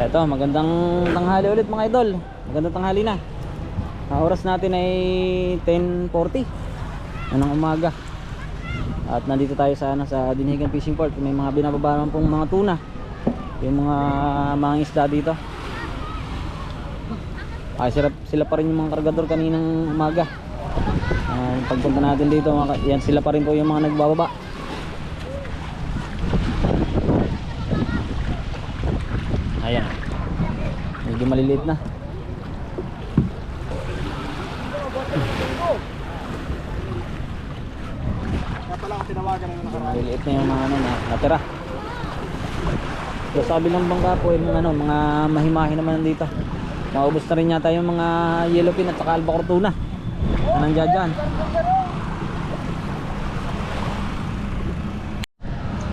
Eto, magandang tanghali ulit mga idol. Magandang tanghali na. Ang oras natin ay 10.40 Anong umaga. At nandito tayo sa, ano, sa Dinihigan Fishing Port. May mga binababa naman pong mga tuna. Yung mga mga isda dito. Ay, sila, sila pa rin yung mga kargador kaninang umaga. Ah, pagpunta natin dito, mga, yan sila pa rin po yung mga nagbababa. Ayan. Medyo maliliit na. Maliliit na yung mga ano na natira. So sabi ng bangka po yung ano, mga mahimahi naman nandito. Maubos na rin yata yung mga yellowfin at saka albacore tuna. Na nandiyan dyan.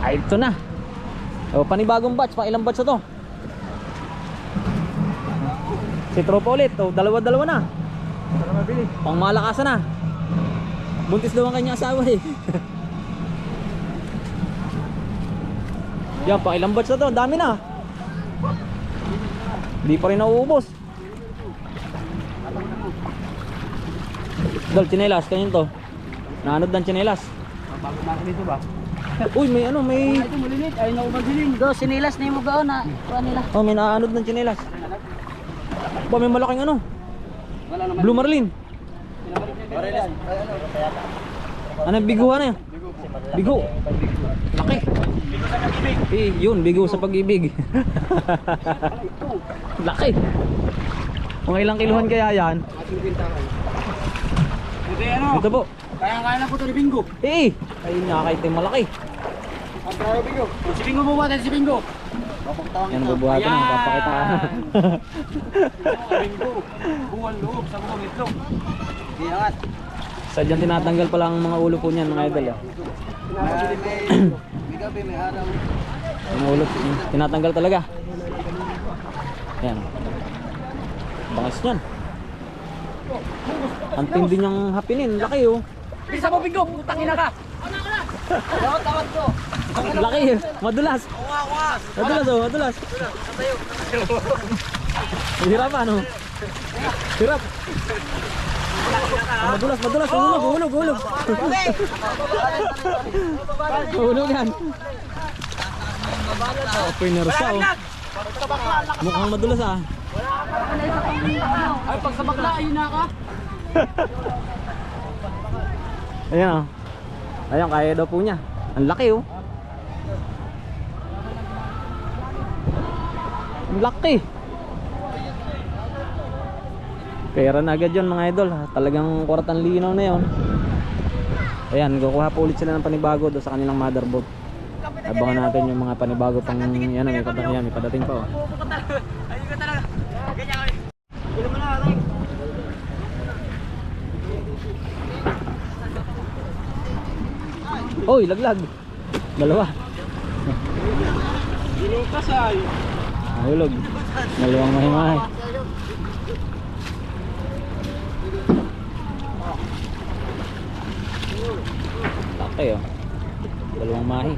Ay, ito na. O, panibagong batch. Pang ilang batch na to? Si Tropa ulit. O, dalawa-dalawa na. Para mabili. Pang malakasan na. Buntis daw ang kanyang asawa eh. Yan, pang ilang batch na to. Ang Dami na. Hindi pa rin nauubos. Dol, chinelas. Kanyan to. Naanod ng chinelas. Bago na dito ba? Uy, may ano, may... Ito malilit. Ay na umadiling. Do, sinilas na yung mga na. Kuha nila. Oh, may naanod ng chinelas. Ba, may malaking ano. Wala naman. Blue Marlin. Ano, biguhan na yan? Bigo. Laki. Eh, yun, bigo sa pag-ibig. Laki. Mga ilang kiluhan kaya yan? Ating bintangan. Hindi ano. Ito po. Kaya kaya na po ito ni Bingo. Eh, ayun nga kahit yung malaki. Ang Bingo. Si Bingo po ba? Si Bingo. Babagtawang Yan, bubuhatin na, papakita. Bingo. Buwan loob sa buong itlog. Iangat. Sadyang tinatanggal pa lang ang mga ulo po niyan, mga idol. Oh. May gabi, may araw. Yung ulo, tinatanggal talaga. Yan. Bangas niyan. Ang tindi niyang hapinin, laki oh. Bisa mo Bingo, putang ina ka. Tawad, tawad ko. Laki, madulas. Madulas oh, madulas. Hirapan oh. Hirap. Madulas, madulas, hulog, hulog, hulog. Hulog yan. Oh, pinersa oh. Mukhang madulas ah. Ay, pag sa bakla, ayun na ka. Ayan oh. Ayan, kaya daw po niya. Ang laki oh. Ang laki. Pera na agad yun mga idol. Talagang kwartang linaw na yun. Ayan, kukuha po ulit sila ng panibago doon sa kanilang motherboard. Abangan natin yung mga panibago pang yan, may padating, yan, may padating pa oh. Ayun ka talaga. Ganyan kami. Ilan mo na, Aray. Oy, laglag. Dalawa. Dinukas ay. Nahulog. Dalawang mahimahay. Laki oh. Dalawang mahi.